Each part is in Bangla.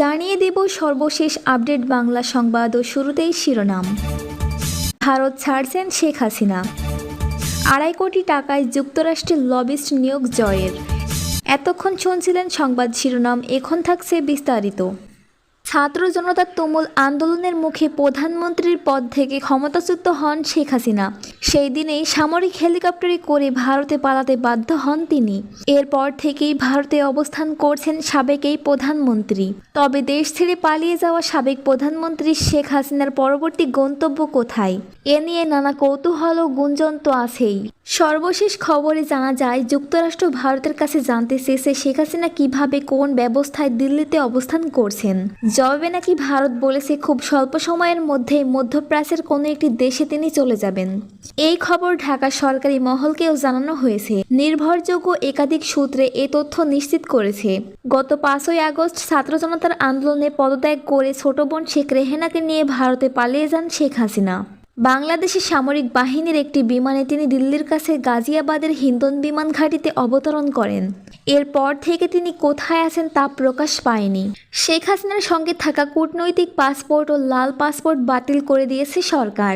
জানিয়ে দেব সর্বশেষ আপডেট বাংলা সংবাদ ও শুরুতেই শিরোনাম। ভারত ছাড়ছেন শেখ হাসিনা। আড়াই কোটি টাকায় যুক্তরাষ্ট্রের লবিস্ট নিয়োগ জয়ের। এতক্ষণ শুনছিলেন সংবাদ শিরোনাম, এখন থাকছে বিস্তারিত। ছাত্র জনতার তুমুল আন্দোলনের মুখে প্রধানমন্ত্রীর পদ থেকে ক্ষমতাচ্যুত হন শেখ হাসিনা। সেই দিনেই সামরিক হেলিকপ্টারে করে ভারতে পালাতে বাধ্য হন তিনি। এরপর থেকেই ভারতে অবস্থান করছেন সাবেক এই প্রধানমন্ত্রী। তবে দেশ ছেড়ে পালিয়ে যাওয়া সাবেক প্রধানমন্ত্রী শেখ হাসিনার পরবর্তী গন্তব্য কোথায়? এ নিয়ে নানা কৌতূহল ও গুঞ্জন তো আছেই। সর্বশেষ খবরে জানা যায়, যুক্তরাষ্ট্র ভারতের কাছে জানতে চেয়েছে শেখ হাসিনা কীভাবে কোন ব্যবস্থায় দিল্লিতে অবস্থান করছেন। জবাবে নাকি ভারত বলেছে খুব স্বল্প সময়ের মধ্যেই মধ্যপ্রাচ্যের কোনো একটি দেশে তিনি চলে যাবেন। এই খবর ঢাকা সরকারি মহলকেও জানানো হয়েছে। নির্ভরযোগ্য একাধিক সূত্রে এ তথ্য নিশ্চিত করেছে। গত পাঁচই আগস্ট ছাত্র জনতার আন্দোলনে পদত্যাগ করে ছোট বোন শেখ রেহেনাকে নিয়ে ভারতে পালিয়ে যান শেখ হাসিনা। বাংলাদেশের সামরিক বাহিনীর একটি বিমানে তিনি দিল্লির কাছে গাজিয়াবাদের হিন্দন বিমান ঘাঁটিতে অবতরণ করেন। এরপর থেকে তিনি কোথায় আছেন তা প্রকাশ পায়নি। শেখ হাসিনার সঙ্গে থাকা কূটনৈতিক পাসপোর্ট ও লাল পাসপোর্ট বাতিল করে দিয়েছে সরকার।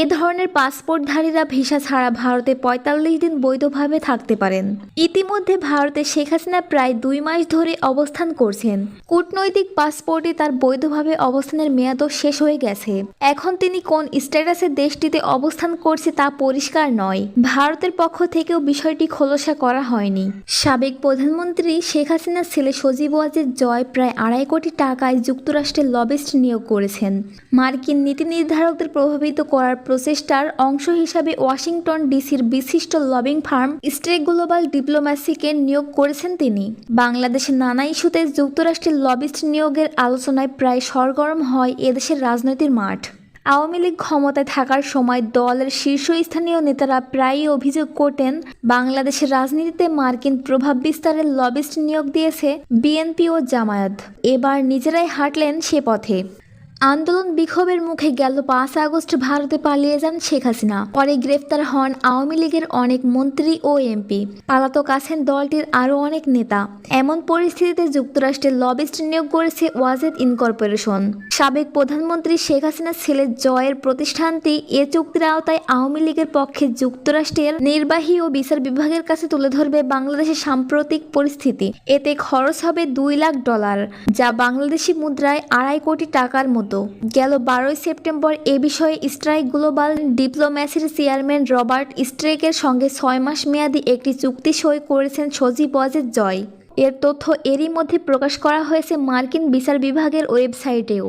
এ ধরনের পাসপোর্টধারীরা ভিসা ছাড়া ভারতে পঁয়তাল্লিশ দিন বৈধভাবে থাকতে পারেন। ইতিমধ্যে ভারতে শেখ হাসিনা প্রায় দুই মাস ধরে অবস্থান করছেন। কূটনৈতিক পাসপোর্টে তার বৈধভাবে অবস্থানের মেয়াদও শেষ হয়ে গেছে। এখন তিনি কোন স্ট্যাটাসে দেশটিতে অবস্থান করছে তা পরিষ্কার নয়। ভারতের পক্ষ থেকেও বিষয়টি খোলসা করা হয়নি। সাবেক প্রধানমন্ত্রী শেখ হাসিনার ছেলে সজীব ওয়াজের জয় প্রায় আড়াই কোটি টাকায় যুক্তরাষ্ট্রের লবিস্ট নিয়োগ করেছেন। মার্কিন নীতি নির্ধারকদের প্রভাবিত করার প্রচেষ্টার অংশ হিসাবে ওয়াশিংটন ডিসির বিশিষ্ট লবিং ফার্ম স্ট্রেক গ্লোবাল ডিপ্লোম্যাসিকে নিয়োগ করেছেন তিনি। বাংলাদেশের নানা ইস্যুতে যুক্তরাষ্ট্রের লবিস্ট নিয়োগের আলোচনায় প্রায় সরগরম হয় এদেশের রাজনৈতিক মাঠ। আওয়ামী লীগ ক্ষমতায় থাকার সময় দলের শীর্ষস্থানীয় নেতারা প্রায়ই অভিযোগ করতেন, বাংলাদেশের রাজনীতিতে মার্কিন প্রভাব বিস্তারের লবিস্ট নিয়োগ দিয়েছে বিএনপি ও জামায়াত। এবার নিজেরাই হাঁটলেন সে পথে। আন্দোলন বিক্ষোভের মুখে গেল পাঁচ আগস্ট ভারতে পালিয়ে যান শেখ হাসিনা। পরে গ্রেফতার হন আওয়ামী লীগের অনেক মন্ত্রী ও এমপি। পালাতক আছেন দলটির আরও অনেক নেতা। এমন পরিস্থিতিতে যুক্তরাষ্ট্রের লবিস্ট নিয়োগ করেছে ওয়াজেদ ইনকর্পোরেশন। সাবেক প্রধানমন্ত্রী শেখ হাসিনার ছেলে জয়ের প্রতিষ্ঠানটি এ চুক্তির আওতায় আওয়ামী লীগের পক্ষে যুক্তরাষ্ট্রের নির্বাহী ও বিচার বিভাগের কাছে তুলে ধরবে বাংলাদেশের সাম্প্রতিক পরিস্থিতি। এতে খরচ হবে দুই লাখ ডলার, যা বাংলাদেশি মুদ্রায় আড়াই কোটি টাকার মতো গেল বারোই সেপ্টেম্বর এ বিষয়ে স্ট্রাইক গ্লোবাল ডিপ্লোম্যাসির চেয়ারম্যান রবার্ট স্ট্রেকের সঙ্গে ছয় মাস মেয়াদী একটি চুক্তি সই করেছেন সজীব ওয়াজেদ জয়। এর তথ্য এরই মধ্যে প্রকাশ করা হয়েছে মার্কিন বিচার বিভাগের ওয়েবসাইটেও।